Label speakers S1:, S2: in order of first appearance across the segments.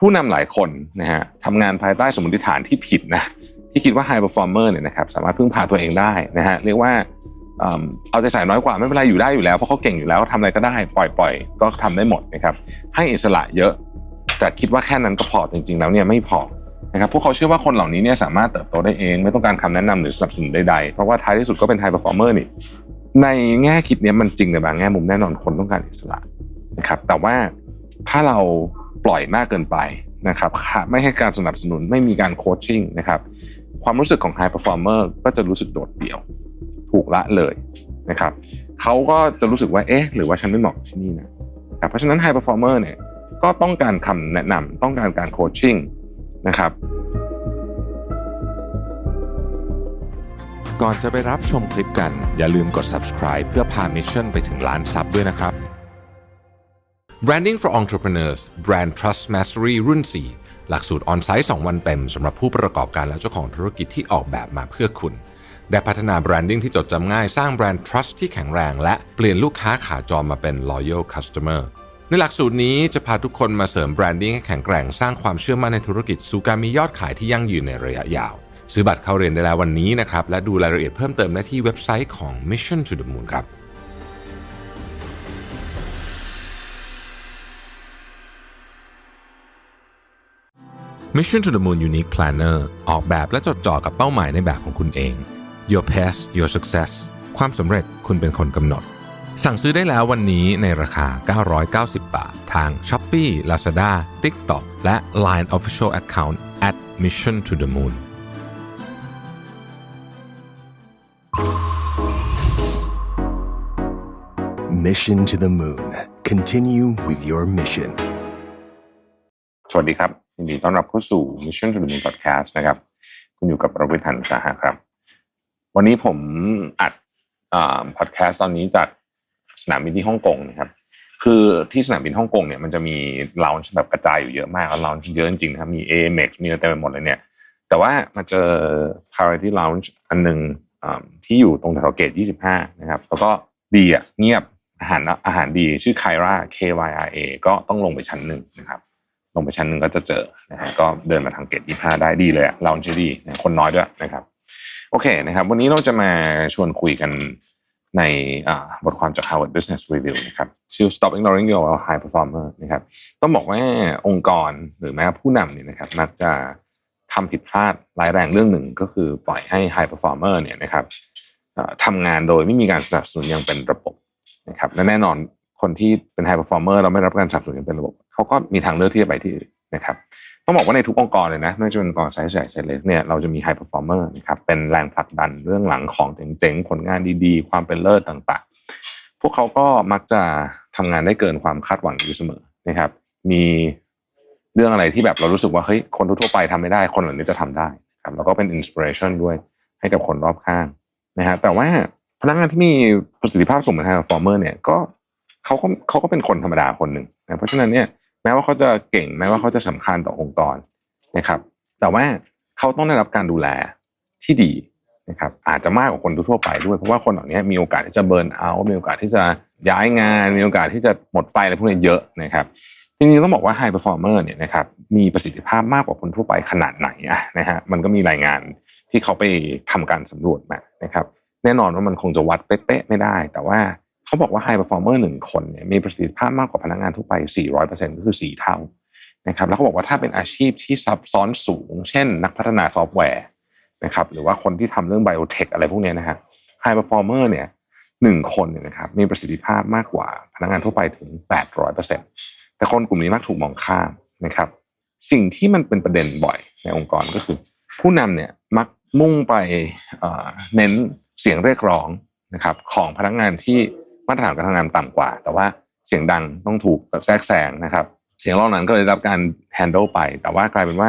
S1: ผู้นำหลายคนนะฮะทำงานภายใต้สมมติฐานที่ผิดนะที่คิดว่า high performer เนี่ยนะครับสามารถพึ่งพาตัวเองได้นะฮะเรียกว่าเอิ่มเอาใจใส่น้อยกว่าไม่เป็นไรอยู่ได้อยู่แล้วเพราะเขาเก่งอยู่แล้วทำอะไรก็ได้ปล่อยปล่อยก็ทำได้หมดนะครับให้อิสระเยอะแต่คิดว่าแค่นั้นก็พอจริง ๆ แล้วเนี่ยไม่พอนะครับพวกเขาเชื่อว่าคนเหล่านี้เนี่ยสามารถเติบโตได้เอง ไม่ต้องการคำแนะนำหรือสนับสนุนใดๆเพราะว่าท้ายที่สุดก็เป็น high performer นี่ในแง่คิดเนี้ยมันจริงในบางแง่มุมแน่นอนคนต้องการอิสระนะครับแต่ว่าถ้าเรา ปล่อยมากเกินไปนะครับไม่ให้การสนับสนุนไม่มีการโคชชิ่งนะครับความรู้สึกของ high performer ก็จะรู้สึกโดดเดี่ยว ถูกละเลยนะครับเขาก็จะรู้สึกว่าเอ๊ะหรือว่าฉันไม่เหมาะที่นี่นะครับเพราะฉะนั้น high performer เนี่ยก็ต้องการคำแนะนำต้องการการโคชชิ่งนะครับ
S2: ก่อนจะไปรับชมคลิปกัน อย่าลืมกด subscribe เพื่อพา Mission ไปถึงล้านซับด้วยนะครับ Branding for Entrepreneurs Brand Trust Mastery รุ่น 4 หลักสูตรออนไซต์ 2 วันเต็มสำหรับผู้ประกอบการและเจ้าของธุรกิจที่ออกแบบมาเพื่อคุณ ได้พัฒนา Branding ที่จดจำง่าย สร้างแบรนด์ Trust ที่แข็งแรง และเปลี่ยนลูกค้าขาจรมาเป็น Loyal Customer ในหลักสูตรนี้จะพาทุกคนมาเสริม Branding ให้แข็งแกร่งสร้างความเชื่อมั่นในธุรกิจสู่การมียอดขายที่ยั่งยืนในระยะยาว ซื้อบัตรเข้าเรียนได้แล้ววันนี้นะครับและดูรายละเอียดเพิ่มเติมได้ที่เว็บไซต์ของ Mission to the Moon ครับ Mission to the Moon Unique Planner ออกแบบและจดจ่อกับเป้าหมายในแบบของคุณเอง Your Path Your Success ความสำเร็จคุณเป็นคนกำหนด สั่งซื้อได้แล้ววันนี้ในราคา 990 บาท ทาง Shopee Lazada TikTok และ Line Official Account at Mission to the Moon
S3: Mission to the Moon. Continue with your mission.
S1: สวัสดีครับ ยินดีต้อนรับเข้าสู่ Mission to the Moon Podcast นะครับ คุณอยู่กับประวิทย์หันสาหะครับ วันนี้ผมอัดพอดแคสต์ตอนนี้จากสนามบินที่ฮ่องกงนะครับ คือที่สนามบินฮ่องกงเนี่ยมันจะมีลาวน์แบบกระจายอยู่เยอะมากแล้วลาวน์เยอะจริงๆนะครับมี AMX มีอะไรเต็มไปหมดเลยเนี่ย แต่ว่ามาเจอ Priority Lounge อันหนึ่งที่อยู่ตรงแถวเกต25 นะครับ แล้วก็ดีอะเงียบอาหารอาหารดีชื่อ Kyra K Y R A ก็ต้องลงไปชั้นหนึ่งนะครับ ลงไปชั้นหนึ่งก็จะเจอนะฮะก็เดินมาทางเกต25ได้ดีเลยอะเราจะดีคนน้อยด้วยนะครับ โอเคนะครับ วันนี้เราจะมาชวนคุยกันในบทความจาก Harvard Business Review นะครับชื่อ Stop Ignoring Your High Performer นะครับต้องบอกว่าองค์กรหรือแม้ผู้นำเนี่ยนะครับมักจะทำผิดพลาดร้ายแรงเรื่องหนึ่งก็คือปล่อยให้ High Performer เนี่ยนะครับทำงานโดยไม่มีการสนับสนุนอย่างเป็นระบบนะครับและแน่นอนคนที่เป็น High Performer เราไม่รับการสนับสนุนอย่างเป็นระบบ เขาก็มีทางเลือกที่จะไปที่อื่นนะครับต้องบอกว่าในทุกองค์กรเลยนะไม่ว่าจะเป็นองค์กรไซส์ใหญ่ไซส์เล็กเนี่ยเราจะมีไฮเปอร์ฟอร์เมอร์นะครับเป็นแรงผลักดันเรื่องหลังของเจ๋งๆผลงานดีๆ ความเป็นเลิศต่างๆ พวกเขาก็มักจะทำงานได้เกินความคาดหวังอยู่เสมอนะครับ มีเรื่องอะไรที่แบบเรารู้สึกว่าเฮ้ยคนทั่วๆไปทำไม่ได้คนเหล่านี้จะทำได้ครับแล้วก็เป็นอินสปิเรชันด้วยให้กับคนรอบข้างนะฮะแต่ว่าพนักงานที่มีประสิทธิภาพสูงเหมือนไฮเปอร์ฟอร์เมอร์เนี่ยก็เขาก็เขาก็เป็นคนธรรมดาคนหนึ่งนะเพราะฉะนั้นเนี่ย แม้ว่าเขาจะเก่งแม้ว่าเขาจะสำคัญต่อองค์กรนะครับ แต่ว่าเขาต้องได้รับการดูแลที่ดีนะครับอาจจะมากกว่าคนทั่วๆไปด้วยเพราะว่าคนเหล่านี้มีโอกาสที่จะเบิร์นเอาท์มีโอกาสที่จะย้ายงาน มีโอกาสที่จะหมดไฟอะไรพวกนี้เยอะนะครับจริงๆต้องบอกว่าไฮเปอร์ฟอร์เมอร์เนี่ยนะครับมีประสิทธิภาพมากกว่าคนทั่วไปขนาดไหนอะนะฮะมันก็มีรายงานที่เขาไปทำการสำรวจมานะครับ แน่นอนว่ามันคงจะวัดเป๊ะๆไม่ได้ แต่ว่า เขาบอกว่าไฮเปอร์ฟอร์เมอร์หนึ่งคนเนี่ยมีประสิทธิภาพมากกว่าพนักงานทั่วไป 400%ก็คือ 4 เท่านะครับแล้วเขาบอกว่าถ้าเป็นอาชีพที่ซับซ้อนสูง เช่น นักพัฒนาซอฟต์แวร์นะครับหรือว่าคนที่ทำเรื่องไบโอเทคอะไรพวกนี้นะฮะไฮเปอร์ฟอร์เมอร์เนี่ยหนึ่งคนเนี่ยนะครับมีประสิทธิภาพมากกว่าพนักงานทั่วไปถึง 800%แต่คนกลุ่มนี้มักถูกมองข้ามนะครับ สิ่งที่มันเป็นประเด็นบ่อยในองค์กรก็คือ ผู้นำเนี่ยมักมุ่งไปเอ่อเน้นเสียงเรียกร้องนะครับของพนักงานที่ มาตรฐานการทำงานต่ำกว่า แต่ว่าเสียงดังต้องถูกแบบแทรกแซงนะครับ เสียงเหล่านั้นก็เลยได้รับการ handle ไป แต่ว่ากลายเป็นว่า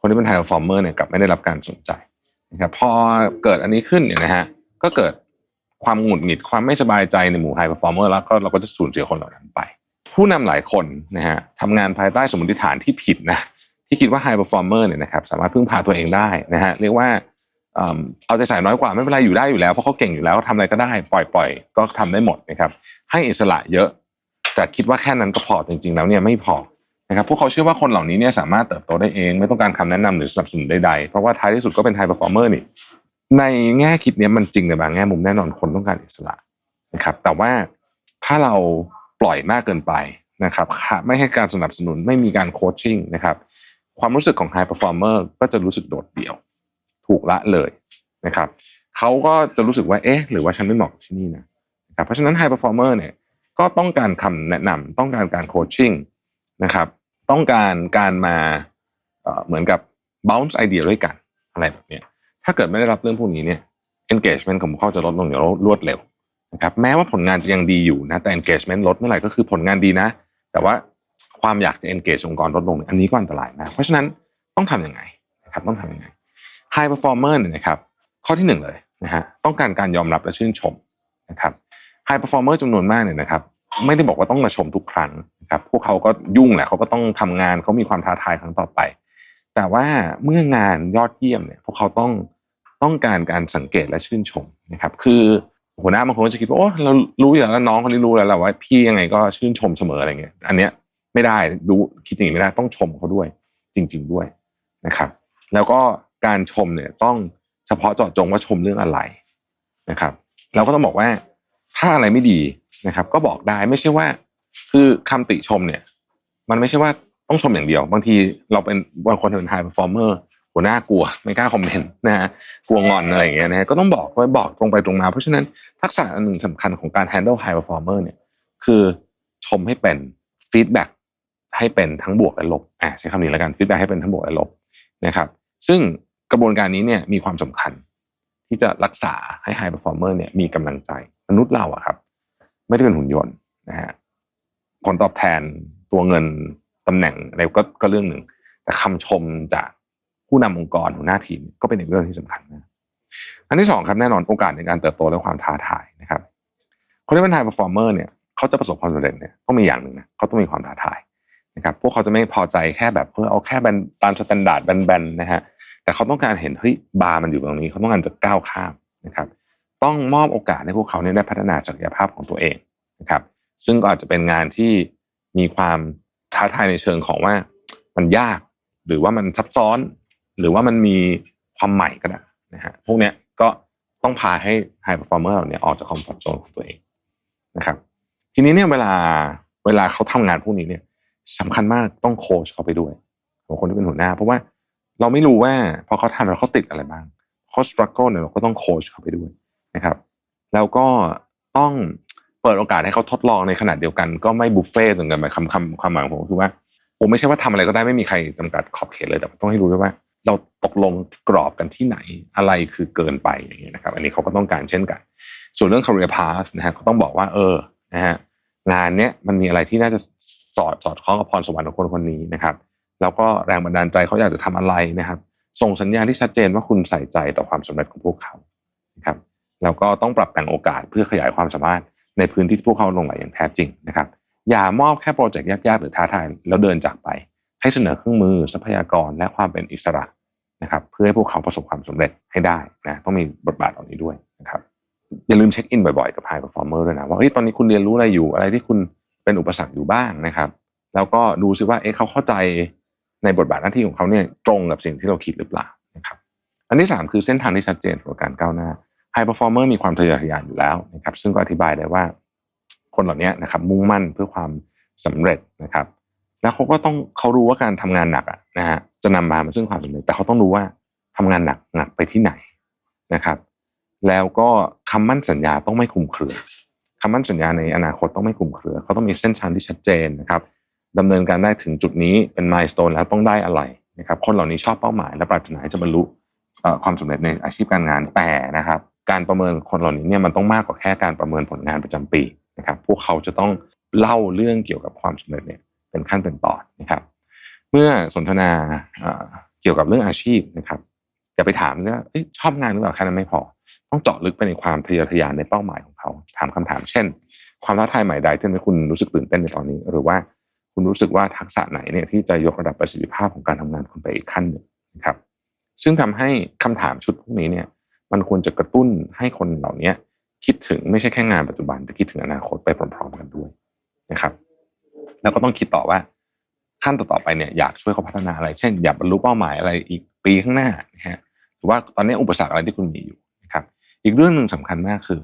S1: คนที่เป็น high performer เนี่ยกลับไม่ได้รับการสนใจนะครับพอเกิดอันนี้ขึ้นเนี่ยนะฮะก็เกิดความหงุดหงิดความไม่สบายใจในหมู่ high performer แล้วก็เราก็จะสูญเสียคนเหล่านั้นไป ผู้นำหลายคนนะฮะทำงานภายใต้สมมติฐานที่ผิดนะที่คิดว่า high performer เนี่ยนะครับสามารถพึ่งพาตัวเองได้นะฮะเรียกว่า เอาใจใส่น้อยกว่าไม่เป็นไรอยู่ได้อยู่แล้วเพราะเขาเก่งอยู่แล้วทำอะไรก็ได้ปล่อยปล่อยก็ทำได้หมดนะครับ ให้อิสระเยอะแต่คิดว่าแค่นั้นก็พอจริง ๆ แล้วเนี่ยไม่พอนะครับพวกเขาเชื่อว่าคนเหล่านี้เนี่ยสามารถเติบโตได้เองไม่ต้องการคำแนะนำหรือสนับสนุนใดๆเพราะว่าท้ายที่สุดก็เป็นไฮเปอร์ฟอร์เมอร์นี่ในแง่คิดเนี้ยมันจริงในบางแง่มุมแน่นอนคนต้องการอิสระนะครับ แต่ว่าถ้าเราปล่อยมากเกินไปนะครับไม่ให้การสนับสนุนไม่มีการโคชชิ่งนะครับความรู้สึกของไฮเปอร์ฟอร์เมอร์ก็จะรู้สึกโดดเดี่ยว ถูกละเลยนะครับเขาก็จะรู้สึกว่าเอ๊ะหรือว่าฉันไม่เหมาะกับที่นี่นะนะครับเพราะฉะนั้นไฮเปอร์ฟอร์เมอร์เนี่ยก็ต้องการคำแนะนำต้องการการโคชชิ่งนะครับต้องการการมาเหมือนกับ bounce ไอเดียด้วยกันอะไรแบบนี้ถ้าเกิดไม่ได้รับเรื่องพวกนี้เนี่ย engagement ของพวกเขาจะลดลงอย่างรวดเร็วนะครับแม้ว่าผลงานจะยังดีอยู่นะแต่ engagement ลดเมื่อไหร่ก็คือผลงานดีนะ แต่ว่าความอยากจะ engage องค์กรลดลง อันนี้ก็อันตรายมากเพราะฉะนั้นต้องทำยังไงนะครับต้องทำยังไง high performer เนี่ยนะครับข้อที่หนึ่งเลยนะฮะต้องการการยอมรับและชื่นชมนะครับ high performer จำนวนมากเนี่ยนะครับไม่ได้บอกว่าต้องมาชมทุกครั้งนะครับพวกเขาก็ยุ่งแหละเขาก็ต้องทำงานเขามีความท้าทายครั้งต่อไป แต่ว่าเมื่องานยอดเยี่ยมเนี่ยพวกเขาต้องต้องการการสังเกตและชื่นชมนะครับคือหัวหน้าบางคนจะคิดว่าโอ้เรารู้อยู่แล้วน้องคนนี้รู้แล้วแหละว่าพี่ยังไงก็ชื่นชมเสมออะไรเงี้ยอันเนี้ยไม่ได้รู้คิดอย่างนี้ไม่ได้ต้องชมเขาด้วยจริง ๆด้วยนะครับ แล้วก็ การชมเนี่ยต้องเฉพาะเจาะจงว่าชมเรื่องอะไรนะครับ เราก็ต้องบอกว่าถ้าอะไรไม่ดีนะครับ ก็บอกได้ไม่ใช่ว่า คือคำติชมเนี่ย มันไม่ใช่ว่าต้องชมอย่างเดียว บางทีเราเป็นบางคนเป็นไฮเปอร์ฟอร์เมอร์หัวหน้ากลัวไม่กล้าคอมเมนต์นะฮะกลัวงอนอะไรอย่างเงี้ยนะฮะก็ต้องบอกไว้บอกตรงไปตรงมา เพราะฉะนั้นทักษะอันหนึ่งสำคัญของการ handle high performer เนี่ย คือชมให้เป็น feedback ให้เป็นทั้งบวกและลบอ่าใช้คำนี้แล้วกัน feedback ให้เป็นทั้งบวกและลบนะครับ ซึ่ง กระบวนการนี้เนี่ยมีความสำคัญ ที่จะรักษาให้ high performer เนี่ยมีกำลังใจ มนุษย์เราอะครับ ไม่ได้เป็นหุ่นยนต์นะฮะผลตอบแทนตัวเงินตำแหน่งอะไรก็ก็เรื่องหนึ่ง แต่คำชมจากผู้นำองค์กรหัวหน้าทีมก็เป็นอีกเรื่องที่สำคัญนะอันที่สองครับแน่นอนโอกาสในการเติบโตและความท้าทายนะครับคนที่เป็น high performer เนี่ยเขาจะประสบความสำเร็จเนี่ยต้องมีอย่างหนึ่งนะเขาต้องมีความท้าทายนะครับพวกเขาจะไม่พอใจแค่แบบเพื่อเอาแค่แบนตามสแตนดาร์ดแบนๆนะฮะ แต่เขาต้องการเห็นเฮ้ยบาร์มันอยู่ตรงนี้ เขาต้องการจะก้าวข้ามนะครับ ต้องมอบโอกาสให้พวกเขาเนี่ยได้พัฒนาศักยภาพของตัวเองนะครับ ซึ่งก็อาจจะเป็นงานที่มีความท้าทายในเชิงของว่ามันยากหรือว่ามันซับซ้อน หรือว่ามันมีความใหม่ก็ได้นะฮะพวกเนี้ยก็ต้องพาให้ high performer เหล่านี้ออกจากคอมฟอร์ทโซนของตัวเองนะครับ ทีนี้เนี่ยเวลาเวลาเขาทำงานพวกนี้เนี่ยสำคัญมากต้องโค้ชเขาไปด้วยของคนที่เป็นหัวหน้า เพราะว่า เราไม่รู้ว่าพอเขาทำแล้วเขาติดอะไรบ้างเขาสครัลเกิลเนี่ยเราก็ต้องโค้ชเขาไปด้วยนะครับ แล้วก็ต้องเปิดโอกาสให้เขาทดลองในขนาดเดียวกัน ก็ไม่บุฟเฟ่ต์จนเกินไปคำคำความหมายของผมคือว่าผมไม่ใช่ว่าทำอะไรก็ได้ไม่มีใครจำกัดขอบเขตเลยแต่ต้องให้รู้ด้วยว่า เราตกลงกรอบกันที่ไหนอะไรคือเกินไปอย่างเงี้ยนะครับ อันนี้เขาก็ต้องการเช่นกัน ส่วนเรื่อง career path นะฮะก็ต้องบอกว่า เออนะฮะงานเนี้ยมันมีอะไรที่น่าจะสอดสอดคล้องกับพรสวรรค์ของคนคนนี้นะครับ แล้วก็แรงบันดาลใจเขาอยากจะทำอะไรนะครับ ส่งสัญญาณที่ชัดเจนว่าคุณใส่ใจต่อความสำเร็จของพวกเขานะครับแล้วก็ต้องปรับแต่งโอกาสเพื่อขยายความสามารถในพื้นที่ที่พวกเขาลงไหลอย่างแท้จริงนะครับ อย่ามอบแค่โปรเจกต์ยากๆหรือท้าทายแล้วเดินจากไป ให้เสนอเครื่องมือทรัพยากรและความเป็นอิสระนะครับเพื่อให้พวกเขาประสบความสำเร็จให้ได้นะต้องมีบทบาทเหล่านี้ด้วยนะครับอย่าลืมเช็คอินบ่อยๆกับ High Performer ด้วยนะว่าตอนนี้คุณเรียนรู้อะไรอยู่อะไรที่คุณเป็นอุปสรรคอยู่บ้างนะครับ แล้วก็ดูซิว่าเอ๊ะเขาเข้าใจ ในบทบาทหน้าที่ของเขาเนี่ยตรงกับสิ่งที่เราคิดหรือเปล่านะครับอันที่สามคือเส้นทางที่ชัดเจนของการก้าวหน้า High Performer มีความทะเยอทะยานอยู่แล้วนะครับซึ่งก็อธิบายได้ว่า คนเหล่านี้นะครับมุ่งมั่นเพื่อความสำเร็จนะครับ แล้วเขาก็ต้องเขารู้ว่าการทำงานหนักอะนะฮะจะนำมาซึ่งความสำเร็จ แต่เขาต้องรู้ว่าทำงานหนักหนักไปที่ไหนนะครับ แล้วก็คำมั่นสัญญาต้องไม่คุมเครือคำมั่นสัญญาในอนาคตต้องไม่คุมเครือ เขาต้องมีเส้นทางที่ชัดเจนนะครับ ดำเนินการได้ถึงจุดนี้เป็นมายสเตนแล้วต้องได้อะไรนะครับคนเหล่านี้ชอบเป้าหมาย และปรารถนาจะบรรลุความสำเร็จในอาชีพการงานแต่นะครับ การประเมินคนเหล่านี้เนี่ยมันต้องมากกว่าแค่การประเมินผลงานประจำปีนะครับ พวกเขาจะต้องเล่าเรื่องเกี่ยวกับความสำเร็จเนี่ยเป็นขั้นเป็นตอนนะครับ เมื่อสนทนาเกี่ยวกับเรื่องอาชีพนะครับอย่าไปถามว่าชอบงานหรือเปล่าแค่นั้นไม่พอ ต้องเจาะลึกไปในความทะเยอทะยานในเป้าหมายของเขา ถามคำถามเช่น ความท้าทายใหม่ใดที่ทำให้คุณรู้สึกตื่นเต้นในตอนนี้ หรือว่า คุณรู้สึกว่าทักษะไหนเนี่ยที่จะยกระดับประสิทธิภาพของการทำงานคุณไปอีกขั้นหนึ่งนะครับ ซึ่งทำให้คำถามชุดพวกนี้เนี่ย มันควรจะกระตุ้นให้คนเหล่านี้คิดถึงไม่ใช่แค่งานปัจจุบันแต่คิดถึงอนาคตไปพร้อม ๆ กันด้วยนะครับ แล้วก็ต้องคิดต่อว่าขั้นต่อๆไปเนี่ยอยากช่วยเขาพัฒนาอะไร เช่น อยากบรรลุเป้าหมายอะไรอีกปีข้างหน้านะฮะหรือว่าตอนนี้อุปสรรคอะไรที่คุณมีอยู่นะครับ อีกเรื่องหนึ่งสำคัญมากคือ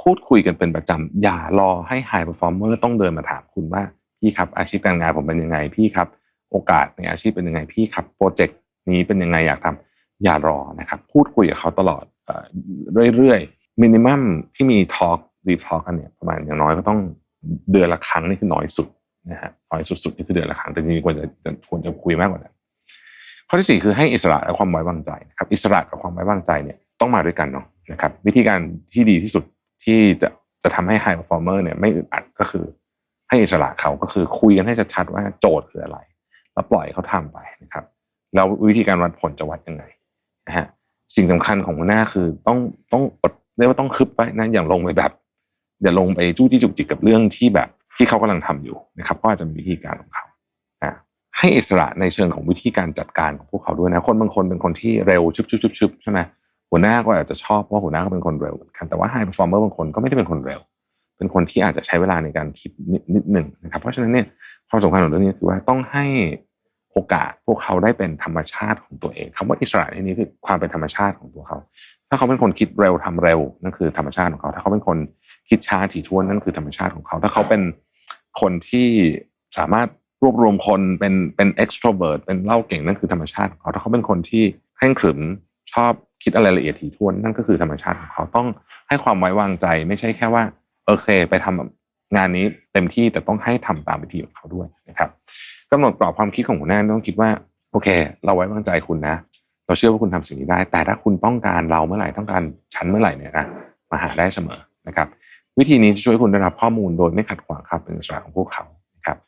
S1: พูดคุยกันเป็นประจำอย่ารอให้ high performer ต้องเดินมาถามคุณว่า พี่ครับอาชีพการงานผมเป็นยังไงพี่ครับ โอกาสในอาชีพเป็นยังไงพี่ครับโปรเจกต์นี้เป็นยังไงอยากทำอย่ารอนะครับพูดคุยกับเขาตลอดเอ่อเรื่อยๆมินิมัมที่มีทอล์กรีทอล์กกันเนี่ยประมาณอย่างน้อยก็ต้องเดือนละครั้งนี่คือน้อยสุดนะฮะน้อยสุดๆนี่คือเดือนละครั้งแต่จริงๆควรจะควรจะคุยมากกว่านั้นข้อที่สี่คือให้อิสระและความไว้วางใจนะครับอิสระกับความไว้วางใจเนี่ยต้องมาด้วยกันเนาะนะครับวิธีการที่ดีที่สุดที่จะจะทำให้ high performer เนี่ยไม่อึดอัดก็คือ ให้อิสระเขาก็คือคุยกันให้ชัดๆว่าโจทย์คืออะไร แล้วปล่อยเขาทำไปนะครับแล้ววิธีการวัดผลจะวัดยังไงนะฮะสิ่งสำคัญของหัวหน้าคือต้องต้องอดเรียกว่าต้องคึบไว้นะอย่างลงไปแบบอย่าลงไปจู้จี้จุกจิกกับเรื่องที่แบบที่เขากำลังทำอยู่นะครับ ก็อาจจะมีวิธีการของเขาให้อิสระในเชิงของวิธีการจัดการของพวกเขาด้วยนะคนบางคนเป็นคนที่เร็วชุบชุบชุบชุบใช่ไหมหัวหน้าก็อาจจะชอบเพราะหัวหน้าก็เป็นคนเร็วเหมือนกันแต่ว่าไฮเปอร์ฟอร์เมอร์บางคนก็ไม่ได้เป็นคนเร็ว เป็นคนที่อาจจะใช้เวลาในการคิดนิดนิดหนึ่งนะครับเพราะฉะนั้นเนี่ยความสำคัญของเรื่องนี้คือว่าต้องให้โอกาสพวกเขาได้เป็นธรรมชาติของตัวเองคำว่าอิสระในนี้คือความเป็นธรรมชาติของตัวเขา ถ้าเขาเป็นคนคิดเร็วทำเร็วนั่นคือธรรมชาติของเขา ถ้าเขาเป็นคนคิดช้าถี่ถ้วนนั่นคือธรรมชาติของเขา ถ้าเขาเป็นคนที่สามารถรวบรวมคนเป็นเป็น extrovert เป็นเล่าเก่งนั่นคือธรรมชาติของเขาถ้าเขาเป็นคนที่เคร่งขรึมชอบคิดอะไรละเอียดถี่ถ้วนนั่นก็คือธรรมชาติของเขาต้องให้ความไว้วางใจ ไม่ใช่แค่ว่า โอเค ไปทำงานนี้เต็มที่แต่ต้องให้ทำตามวิธีของเขาด้วยนะครับกำหนดกรอบความคิดของหัวหน้าต้องคิดว่า โอเค เราไว้วางใจคุณนะ เราเชื่อว่าคุณทำสิ่งนี้ได้ แต่ถ้าคุณต้องการเราเมื่อไหร่ต้องการฉันเมื่อไหร่เนี่ยนะมาหาได้เสมอนะครับ วิธีนี้จะช่วยคุณได้รับข้อมูลโดยไม่ขัดขวางครับเป็นอิสระของพวกเขาครับ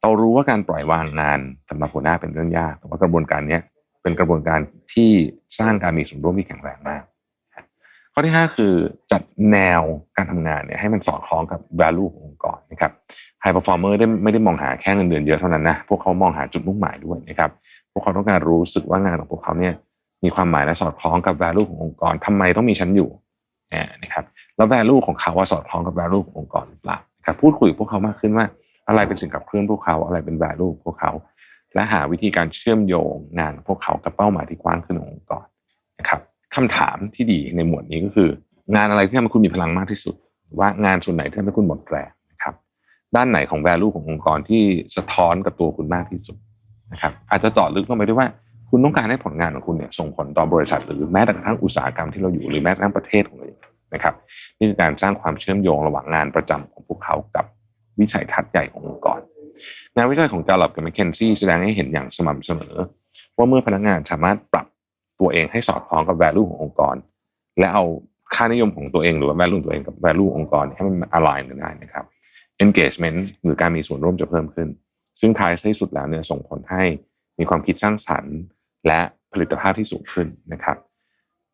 S1: เรารู้ว่าการปล่อยวางงานสำหรับหัวหน้าเป็นเรื่องยากแต่ว่ากระบวนการนี้เป็นกระบวนการที่สร้างการมีส่วนร่วมที่แข็งแรงมาก ข้อที่ 5 คือจัดแนวการทำงานเนี่ยให้มันสอดคล้องกับ value ขององค์กรนะครับ high performer ได้ไม่ได้มองหาแค่เงินเดือนเยอะเท่านั้นนะพวกเขามองหาจุดมุ่งหมายด้วยนะครับพวกเขาต้องการรู้สึกว่างานของพวกเขาเนี่ยมีความหมายและสอดคล้องกับ value ขององค์กรทำไมต้องมีฉันอยู่นะครับแล้ว value ของเขาว่าสอดคล้องกับ value ขององค์กรหรือเปล่าครับพูดคุยกับพวกเขามากขึ้นว่าอะไรเป็นสิ่งขับเคลื่อนพวกเขาอะไรเป็น value พวกเขา และหาวิธีการเชื่อมโยงงานพวกเขากับเป้าหมายที่กว้างขึ้นขององค์กรนะครับ คำถามที่ดีในหมวดนี้ก็คือ งานอะไรที่ทำให้คุณมีพลังมากที่สุด ว่างานส่วนไหนที่ทำให้คุณหมดแรงนะครับ ด้านไหนของ value ขององค์กรที่สะท้อนกับตัวคุณมากที่สุดนะครับ อาจจะเจาะลึกลงไปด้วยว่าคุณต้องการให้ผลงานของคุณเนี่ยส่งผลต่อบริษัท หรือแม้แต่กระทั่งอุตสาหกรรมที่เราอยู่หรือแม้กระทั่งประเทศของเราเองนะครับ นี่คือการสร้างความเชื่อมโยงระหว่างงานประจำของพวกเขากับวิสัยทัศน์ใหญ่ขององค์กรงานวิจัยของ Gallup กับ McKinsey แสดงให้เห็นอย่างสม่ำเสมอ ว่าเมื่อพนักงานสามารถปรับ ตัวเองให้สอดคล้องกับ value ขององค์กร และเอาค่านิยมของตัวเองหรือว่า value ตัวเองกับ value องค์กรให้มัน align กันได้นะครับ engagement หรือการมีส่วนร่วมจะเพิ่มขึ้น ซึ่งท้ายที่สุดแล้วเนี่ยส่งผลให้มีความคิดสร้างสรรค์ และผลิตภาพที่สูงขึ้นนะครับ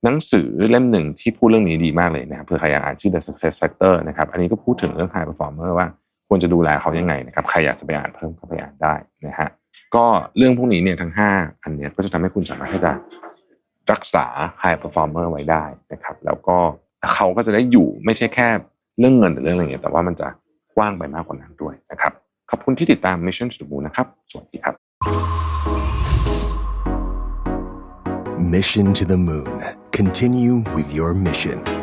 S1: หนังสือเล่มหนึ่งที่พูดเรื่องนี้ดีมากเลยนะครับเผื่อใครอยากอ่านชื่อ The Success Factor นะครับอันนี้ก็พูดถึงเรื่อง High Performer ว่าควรจะดูแลเขายังไงนะครับใครอยากจะไปอ่านเพิ่มก็ไปอ่านได้นะฮะก็เรื่องพวกนี้เนี่ยทั้ง 5 อันเนี้ยก็จะทำให้คุณสามารถที่จะ รักษา High Performer ไว้ได้นะครับ แล้วก็เขาก็จะได้อยู่ไม่ใช่แค่เรื่องเงินหรือเรื่องอะไรเงี้ยแต่ว่ามันจะกว้างไปมากกว่านั้นด้วยนะครับ ขอบคุณที่ติดตาม Mission to the Moon นะครับ สวัสดีครับ
S3: Mission to the Moon. Continue with your mission.